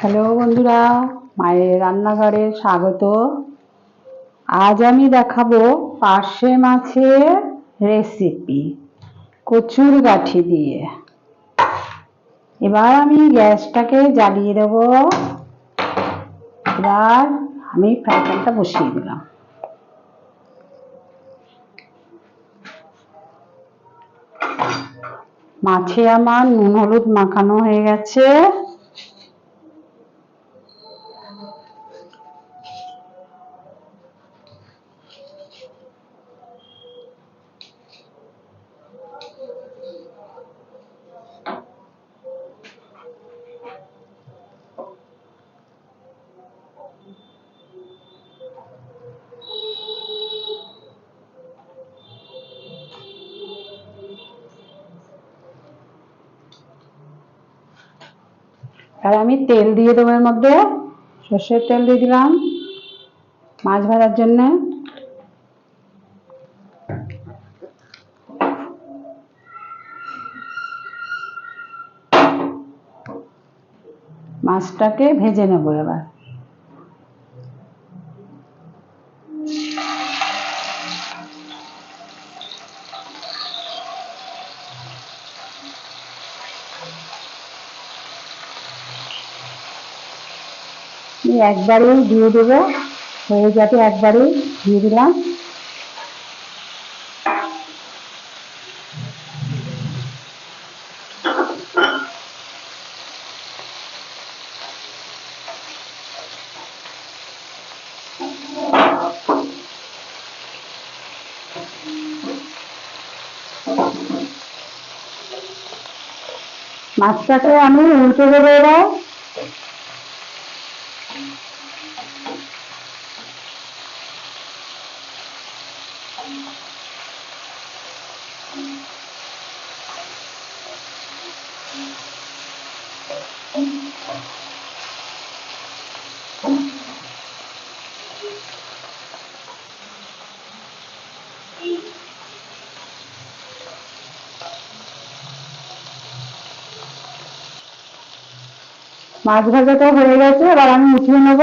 Hello বন্ধুরা, মায়ের রান্নাঘরে স্বাগত। আজ আমি দেখাবো পার্শে মাছের রেসিপি কচুর গাঠি দিয়ে। এবার আমি গ্যাসটাকে জ্বালিয়ে দেব। এবার আমি ফ্রাই প্যানটা বসিয়ে দিলাম। মাছে আমার নুন হলুদ মাখানো হয়ে গেছে। আর আমি তেল দিয়ে দেবো এর মধ্যে। সর্ষের তেল দিয়ে দিলাম। মাছ ভাজার জন্যে। মাছটাকে ভেজে নেব এবার। একবারেই দিয়ে দেবো। হয়ে যাবে একবারেই দিয়ে দিলাম। মাছটাকে আমি উল্টে দেবো এবার। মাছ ভাজাটা হয়ে গেছে এবার আমি উঠিয়ে নেব।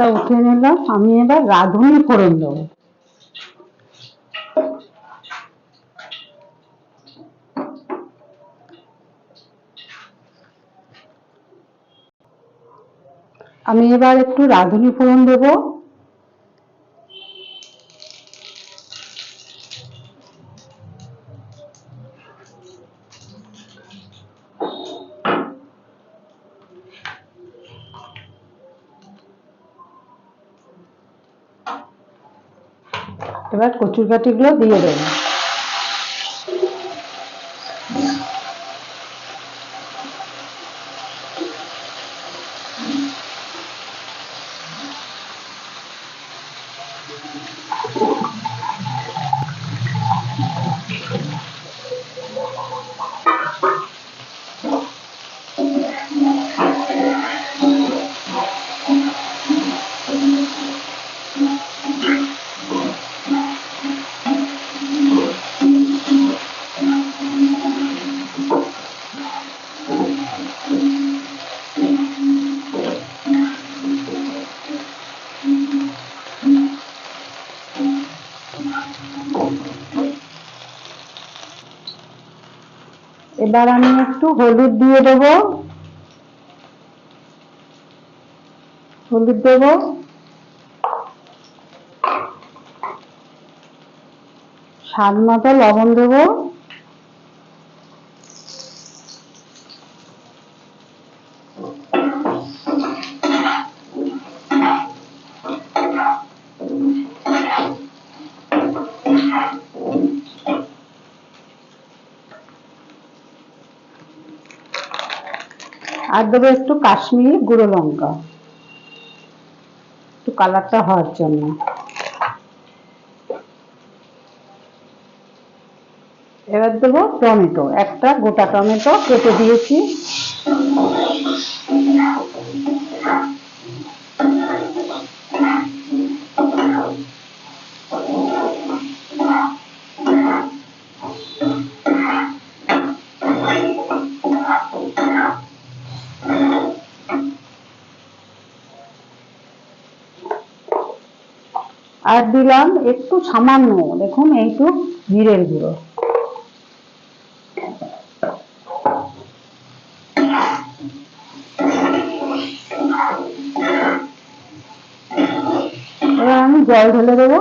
মাছটা উঠে নিলাম আমি এবার রাঁধুনি ফোড়ন দেবো আমি এবার একটু রাঁধুনি ফোড়ন দেবো। এবার কচুর কাঠিগুলো দিয়ে দেবো। এবার আমি একটু হলুদ দিয়ে দেব। হলুদ দেব। স্বাদ মতো লবণ দেব। আর দেবো একটু কাশ্মীরি গুঁড়ো লঙ্কা। একটু কালারটা হওয়ার জন্য। এবার দেবো টমেটো। একটা গোটা টমেটো কেটে দিয়েছি। আর দিলাম একটু সামান্য দেখুন এইটু জিরের গুঁড়ো। এবার আমি জল ঢেলে দেবো।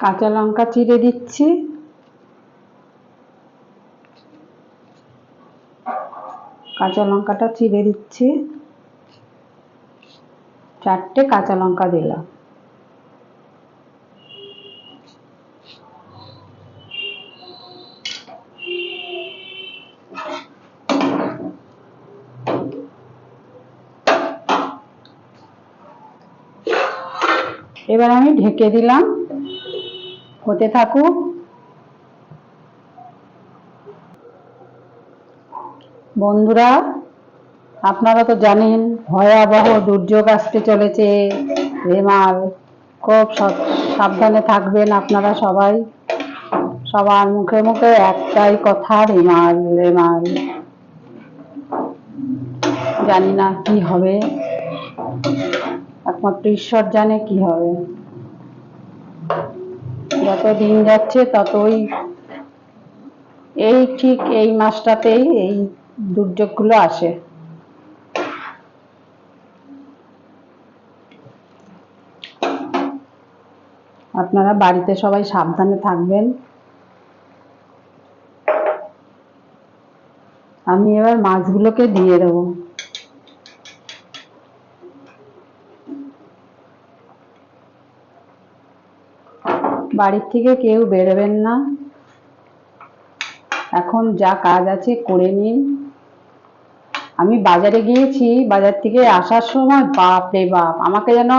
কাঁচা লঙ্কা চিড়ে দিচ্ছি। কাঁচা লঙ্কাটা চিড়ে দিচ্ছি। চারটে কাঁচা লঙ্কা দিলাম। এবার আমি ঢেকে দিলাম। হতে থাকুক। বন্ধুরা, আপনারা তো জানেন, ভয়াবহ দুর্যোগ আসতে চলেছে। রেমাল, খুব সাবধানে থাকবেন আপনারা সবাই। সবার মুখে মুখে একটাই কথা, রেমাল রেমাল। জানি না কি হবে। একমাত্র ঈশ্বর জানে কি হবে। যত দিন যাচ্ছে ততই এই ঠিক এই মাসটাতেই এই দুর্যোগগুলো আসে। আপনারা বাড়িতে সবাই সাবধানে থাকবেন। আমি এবার মাছগুলোকে দিয়ে দেবো। বাড়ির থেকে কেউ বেরোবেন না। এখন যা কাজ আছে করে নিন। আমি বাজারে গিয়েছি, বাজার থেকে আসার সময়, বাপ রে বাপ, আমাকে যেন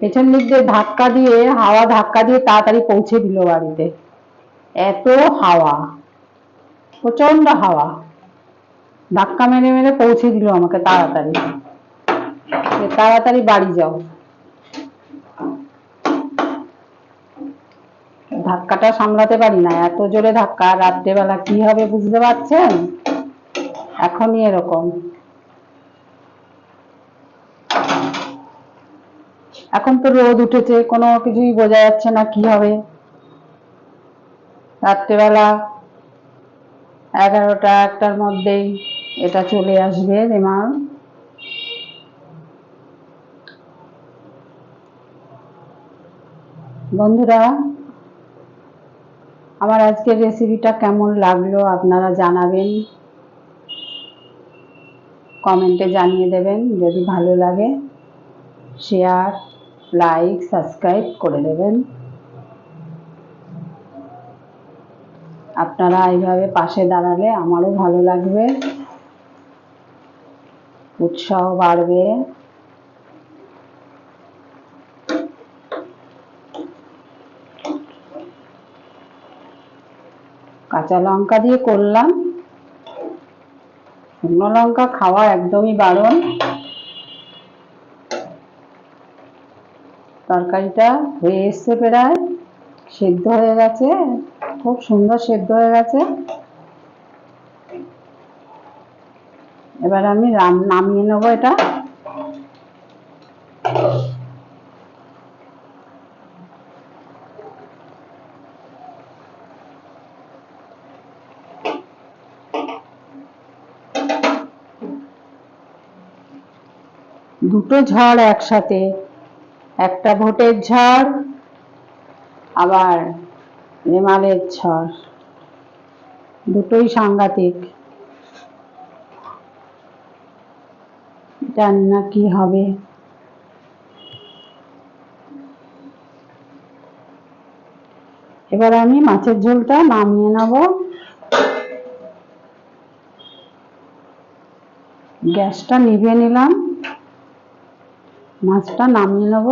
পেছন দিক দিয়ে ধাক্কা দিয়ে, হাওয়া ধাক্কা দিয়ে তাড়াতাড়ি পৌঁছে দিল বাড়িতে। এত হাওয়া প্রচণ্ড হাওয়া। ধাক্কা মেরে মেরে পৌঁছে দিল আমাকে তাড়াতাড়ি। তাড়াতাড়ি বাড়ি যাও। ধাক্কাটা সামলাতে পারি না। এত জোরে ধাক্কা, রাত্রেবেলা কি হবে বুঝতে পারছেন? এখনই এরকম। এখন তো রোদ উঠেছে, কোনো কিছুই বোঝা যাচ্ছে না কি হবে। রাত্রেবেলা এগারোটা একটার মধ্যেই এটা চলে আসবে রেমাল বন্ধুরা আমার আজকের রেসিপিটা কেমন লাগল আপনারা জানাবেন। কমেন্টে জানিয়ে দেবেন, যদি ভালো লাগে শেয়ার লাইক সাবস্ক্রাইব করে দেবেন। আপনারা এইভাবে পাশে দাঁড়ালে আমারও ভালো লাগবে, উৎসাহ বাড়বে। কাঁচা লঙ্কা দিয়ে করলাম। শুকনো লঙ্কা খাওয়া একদমই বারণ। তরকারিটা হয়ে এসছে প্রায়, সেদ্ধ হয়ে গেছে, খুব সুন্দর সেদ্ধ হয়ে গেছে। এবার আমি নামিয়ে নেব এটা। দুটো ঝড় একসাথে। একটা ভোটের ঝড়, আবার রেমালের ঝড়। দুটোই সাংঘাতিক। জানি না কি হবে। এবার আমি মাছের ঝোলটা নামিয়ে নেব। গ্যাসটা নিভিয়ে নিলাম। মাছটা নামিয়ে নেব।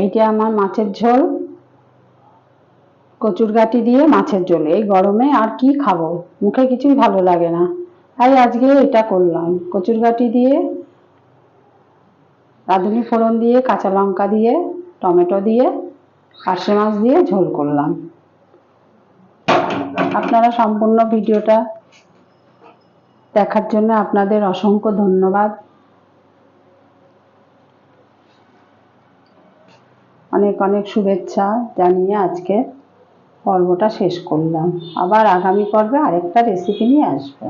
এইটা আমার মাছের ঝোল, কচুর গাঁটি দিয়ে মাছের ঝোল। এই গরমে আর কি খাব? মুখে কিছুই ভালো লাগে না। তাই আজকে এটা করলাম। কচুর গাঁটি দিয়ে, রাঁধুনি ফোড়ন দিয়ে, কাঁচা লঙ্কা দিয়ে, টমেটো দিয়ে, পার্শে মাছ দিয়ে ঝোল করলাম। আপনারা সম্পূর্ণ ভিডিওটা দেখার জন্য আপনাদের অসংখ্য ধন্যবাদ। অনেক অনেক শুভেচ্ছা জানিয়ে আজকে পর্বটা শেষ করলাম। আবার আগামী পর্বে আরেকটা রেসিপি নিয়ে আসব।